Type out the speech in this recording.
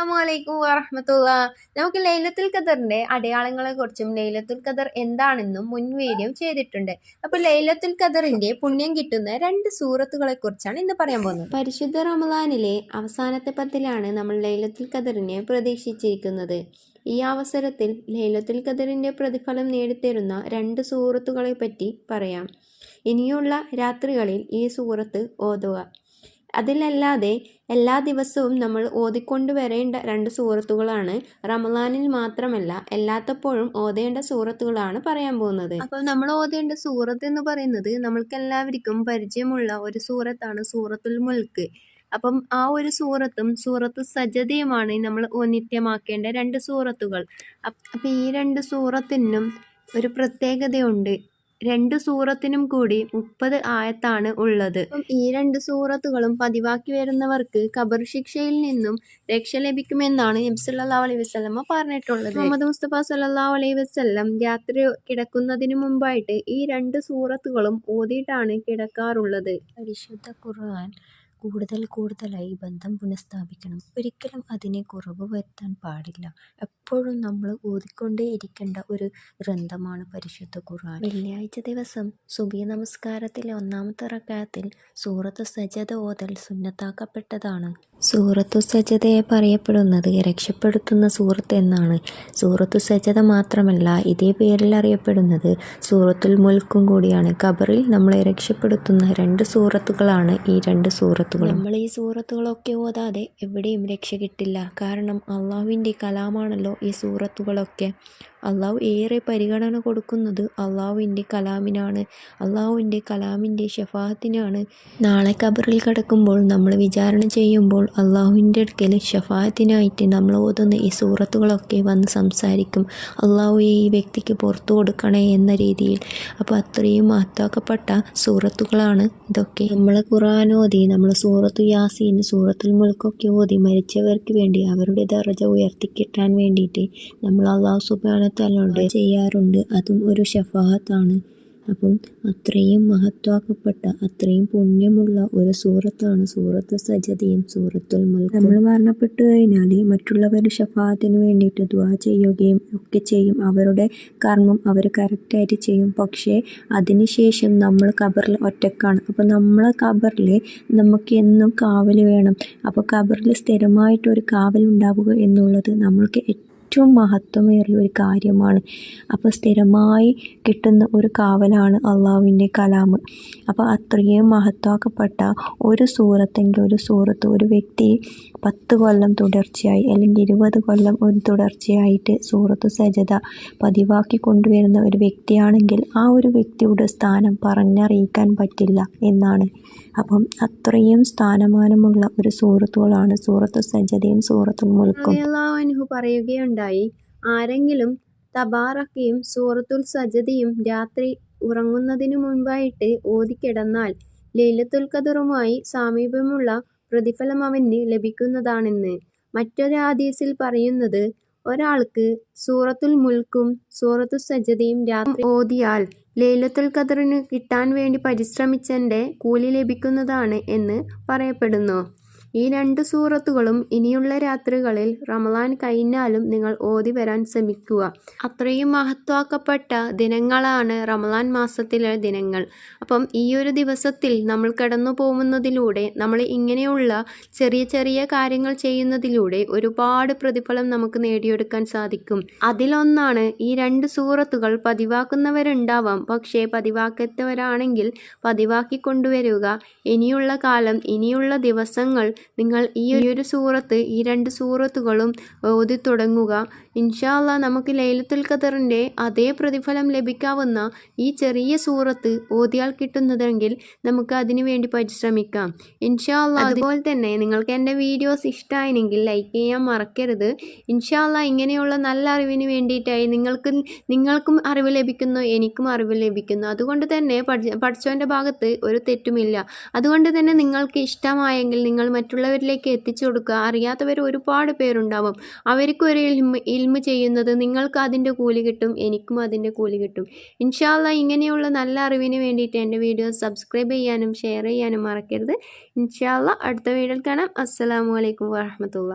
അസ്സാമലൈക്കും വറഹമത്തുള്ള. നമുക്ക് ലൈലത്തുൽ ഖദറിന്റെ അടയാളങ്ങളെ കുറിച്ചും ലൈലത്തുൽ ഖദർ എന്താണെന്നും മുൻ വീഡിയോ ചെയ്തിട്ടുണ്ട്. അപ്പൊ ലൈലത്തുൽ ഖദറിന്റെ പുണ്യം കിട്ടുന്ന രണ്ട് സൂറത്തുകളെ കുറിച്ചാണ് ഇന്ന് പറയാൻ പോകുന്നത്. പരിശുദ്ധ റമദാനിലെ അവസാനത്തെ പത്തിലാണ് നമ്മൾ ലൈലത്തുൽ ഖദറിനെ പ്രതീക്ഷിച്ചിരിക്കുന്നത്. ഈ അവസരത്തിൽ ലൈലത്തുൽ ഖദറിന്റെ പ്രതിഫലം നേടിത്തരുന്ന രണ്ട് സൂറത്തുകളെ പറ്റി പറയാം. ഇനിയുള്ള രാത്രികളിൽ ഈ സൂറത്ത് ഓതുക. അതിലല്ലാതെ എല്ലാ ദിവസവും നമ്മൾ ഓതിക്കൊണ്ട് വരേണ്ട രണ്ട് സൂറത്തുകളാണ് റമദാനിൽ മാത്രമല്ല എല്ലാത്തപ്പോഴും ഓതേണ്ട സൂറത്തുകളാണ് പറയാൻ പോകുന്നത്. അപ്പോൾ നമ്മൾ ഓതേണ്ട സൂറത്ത് എന്ന് പറയുന്നത് നമ്മൾക്ക് എല്ലാവർക്കും പരിചയമുള്ള ഒരു സൂറത്താണ് സൂറത്തുൽ മുൽക്ക്. അപ്പം ആ ഒരു സൂറത്തും സൂറത്ത് സജതയുമാണ് നമ്മൾ നിത്യമാക്കേണ്ട രണ്ട് സൂറത്തുകൾ അപ്പം ഈ രണ്ട് സൂറത്തിനും ഒരു പ്രത്യേകതയുണ്ട്. രണ്ട് സൂറത്തിനും കൂടി മുപ്പത് ആയത്താണ് ഉള്ളത്. ഈ രണ്ട് സൂറത്തുകളും പതിവാക്കി വരുന്നവർക്ക് ഖബർ ശിക്ഷയിൽ നിന്നും രക്ഷ ലഭിക്കുമെന്നാണ് നബി സല്ലല്ലാഹു അലൈഹി വസല്ലമ പറഞ്ഞിട്ടുള്ളത്. മുഹമ്മദ് മുസ്തഫ സല്ലല്ലാഹു അലൈഹി വസല്ലം രാത്രി കിടക്കുന്നതിന് മുമ്പായിട്ട് ഈ രണ്ട് സൂറത്തുകളും ഓതിയിട്ടാണ് കിടക്കാറുള്ളത്. പരിശുദ്ധ ഖുർആൻ കൂടുതൽ കൂടുതലായി ബന്ധം പുനഃസ്ഥാപിക്കണം. ഒരിക്കലും അതിനെ കുറവ് വരുത്താൻ പാടില്ല. എപ്പോഴും നമ്മൾ ഓതിക്കൊണ്ടേ ഇരിക്കേണ്ട ഒരു ഗ്രന്ഥമാണ് പരിശുദ്ധ ഖുർആൻ. വെള്ളിയാഴ്ച ദിവസം സുബിയ നമസ്കാരത്തിലെ ഒന്നാമത്തെ റക്കായത്തിൽ സൂറത്ത് സജത ഓതൽ സുന്നത്താക്കപ്പെട്ടതാണ്. സൂറത്തു സജതയെ പറയപ്പെടുന്നത് രക്ഷപ്പെടുത്തുന്ന സൂറത്ത് എന്നാണ്. സൂറത്തു സജത മാത്രമല്ല ഇതേ പേരിൽ അറിയപ്പെടുന്നത് സൂറത്തുൽ മുൽക്കും കൂടിയാണ്. ഖബറിൽ നമ്മളെ രക്ഷപ്പെടുത്തുന്ന രണ്ട് സൂറത്തുകളാണ് ഈ രണ്ട് സൂറത്തുകൾ നമ്മൾ ഈ സൂറത്തുകളൊക്കെ ഓതാതെ എവിടെയും രക്ഷ കിട്ടില്ല. കാരണം അള്ളാഹുവിന്റെ കലാമാണല്ലോ ഈ സൂറത്തുകളൊക്കെ അള്ളാഹു ഏറെ പരിഗണന കൊടുക്കുന്നത് അള്ളാഹുവിന്റെ കലാമിനാണ്. അള്ളാഹുവിന്റെ കലാമിന്റെ ഷഫാഹത്തിനാണ്. നാളെ കബറിൽ കിടക്കുമ്പോൾ നമ്മൾ വിചാരണ ചെയ്യുമ്പോൾ അള്ളാഹുവിന്റെ അടുക്കൽ ഷഫാഹത്തിനായിട്ട് നമ്മൾ ഓതുന്ന ഈ സൂറത്തുകളൊക്കെ വന്ന് സംസാരിക്കും. അള്ളാഹു ഈ വ്യക്തിക്ക് പുറത്തു കൊടുക്കണേ എന്ന രീതിയിൽ. അപ്പോൾ അത്രയും മഹത്വാക്കപ്പെട്ട സൂറത്തുകളാണ് ഇതൊക്കെ. നമ്മൾ ഖുറാൻ ഓതി നമ്മൾ സൂറത്തു യാസീൻ സൂറത്തുൽ മുൽക്കൊക്കെ ഓതി മരിച്ചവർക്ക് വേണ്ടി അവരുടെ ദർജ ഉയർത്തിക്കിട്ടാൻ വേണ്ടിയിട്ട് നമ്മൾ അള്ളാഹു സുബാന തലോട് ചെയ്യാറുണ്ട്. അതും ഒരു ഷഫാഹത്താണ് അപ്പം അത്രയും മഹത്വാക്കപ്പെട്ട അത്രയും പുണ്യമുള്ള ഒരു സൂറത്താണ് സൂറത്ത് സജതയും സൂറത്തുൽ മുൽക്ക്. നമ്മൾ മരണപ്പെട്ടു കഴിഞ്ഞാൽ മറ്റുള്ളവർ ഷഫാത്തിന് വേണ്ടിയിട്ട് ദ്വാ ചെയ്യുകയും ഒക്കെ ചെയ്യും. അവരുടെ കർമ്മം അവർ കറക്റ്റായിട്ട് ചെയ്യും. പക്ഷേ അതിനുശേഷം നമ്മൾ ഖബറിൽ ഒറ്റക്കാണ്. അപ്പോൾ നമ്മൾ ഖബറിൽ നമുക്ക് എന്നും കാവൽ വേണം. അപ്പോൾ കബറിൽ സ്ഥിരമായിട്ട് ഒരു കാവൽ ഉണ്ടാവുക എന്നുള്ളത് നമ്മൾക്ക് ഏറ്റവും മഹത്വമേറിയ ഒരു കാര്യമാണ്. അപ്പോൾ സ്ഥിരമായി കിട്ടുന്ന ഒരു കാവലാണ് അള്ളാഹുവിന്റെ കലാം അപ്പോൾ അത്രയും മഹത്വാക്കപ്പെട്ട ഒരു സൂറത്തെങ്കിൽ ഒരു സൂറത്ത് ഒരു വ്യക്തി പത്ത് കൊല്ലം തുടർച്ചയായി അല്ലെങ്കിൽ ഇരുപത് കൊല്ലം ഒരു തുടർച്ചയായിട്ട് സൂറത്ത് സജത പതിവാക്കി കൊണ്ടുവരുന്ന ഒരു വ്യക്തിയാണെങ്കിൽ ആ ഒരു വ്യക്തിയുടെ സ്ഥാനം പറഞ്ഞറിയിക്കാൻ പറ്റില്ല എന്നാണ്. അപ്പം അത്രയും സ്ഥാനമാനമുള്ള ഒരു സൂറത്തുകളാണ് സൂറത്ത് സജതയും സൂറത്തുൽ മുൽക്കും. അനു പറയുകയുണ്ടായി ആരെങ്കിലും തബാറക്കയും സൂറത്തുൽ സജതയും രാത്രി ഉറങ്ങുന്നതിനു മുൻപായിട്ട് ഓതിക്കിടന്നാൽ ലൈലത്തുൽ ഖദറുമായി സാമീപ്യമുള്ള പ്രതിഫലം അവന് ലഭിക്കുന്നതാണെന്ന് മറ്റൊരു ഹദീസിൽ പറയുന്നത് ഒരാൾക്ക് സൂറത്തുൽ മുൽക്കും സൂറത്തു സജതയും രാത്രി ഓതിയാൽ ലൈലത്തുൽ കദറിന് കിട്ടാൻ വേണ്ടി പരിശ്രമിച്ചന്റെ കൂലി ലഭിക്കുന്നതാണ് എന്ന് പറയപ്പെടുന്നു. ഈ രണ്ട് സൂറത്തുകളും ഇനിയുള്ള രാത്രികളിൽ റമലാൻ കഴിഞ്ഞാലും നിങ്ങൾ ഓതി വരാൻ ശ്രമിക്കുക. അത്രയും മഹത്വാക്കപ്പെട്ട ദിനങ്ങളാണ് റമലാൻ മാസത്തിലെ ദിനങ്ങൾ. അപ്പം ഈ ഒരു ദിവസത്തിൽ നമ്മൾ കടന്നു പോകുന്നതിലൂടെ നമ്മൾ ഇങ്ങനെയുള്ള ചെറിയ ചെറിയ കാര്യങ്ങൾ ചെയ്യുന്നതിലൂടെ ഒരുപാട് പ്രതിഫലം നമുക്ക് നേടിയെടുക്കാൻ സാധിക്കും. അതിലൊന്നാണ് ഈ രണ്ട് സൂറത്തുകൾ പതിവാക്കുന്നവരുണ്ടാവാം. പക്ഷേ പതിവാക്കാത്തവരാണെങ്കിൽ പതിവാക്കി കൊണ്ടുവരിക. ഇനിയുള്ള കാലം ഇനിയുള്ള ദിവസങ്ങൾ നിങ്ങൾ ഈ ഒരു സൂറത്ത് ഈ രണ്ട് സൂറത്തുകളും ഓതി തുടങ്ങുക ഇൻഷാല്ല നമുക്ക് ലൈലത്തുൽ ഖദറിന്റെ അതേ പ്രതിഫലം ലഭിക്കാവുന്ന ഈ ചെറിയ സൂറത്ത് ഓതിയാൽ കിട്ടുന്നതെങ്കിൽ നമുക്ക് അതിനു വേണ്ടി പരിശ്രമിക്കാം. ഇൻഷാല്ല അതുപോലെ തന്നെ നിങ്ങൾക്ക് എന്റെ വീഡിയോസ് ഇഷ്ടമായെങ്കിൽ ലൈക്ക് ചെയ്യാൻ മറക്കരുത്. ഇൻഷാല്ല ഇങ്ങനെയുള്ള നല്ല അറിവിന് വേണ്ടിയിട്ടായി നിങ്ങൾക്ക് നിങ്ങൾക്കും അറിവ് ലഭിക്കുന്നു എനിക്കും അറിവ് ലഭിക്കുന്നു. അതുകൊണ്ട് തന്നെ പഠിച്ചവന്റെ ഭാഗത്ത് ഒരു തെറ്റുമില്ല. അതുകൊണ്ട് തന്നെ നിങ്ങൾക്ക് ഇഷ്ടമായെങ്കിൽ നിങ്ങൾ മറ്റുള്ളവരിലേക്ക് എത്തിച്ചു കൊടുക്കുക. അറിയാത്തവർ ഒരുപാട് പേരുണ്ടാവും. അവർക്കും ഒരു ഇൽമ ഇൽമ ചെയ്യുന്നത് നിങ്ങൾക്ക് അതിന്റെ കൂലി കിട്ടും എനിക്കും അതിന്റെ കൂലി കിട്ടും. ഇൻഷാല്ല ഇങ്ങനെയുള്ള നല്ല അറിവിന് വേണ്ടിയിട്ട് എന്റെ വീഡിയോ സബ്സ്ക്രൈബ് ചെയ്യാനും ഷെയർ ചെയ്യാനും മറക്കരുത്. ഇൻഷാല്ല അടുത്ത വീഡിയോയിൽ കാണാം. അസ്സാം വലൈക്കും വാഹമത്തുള്ള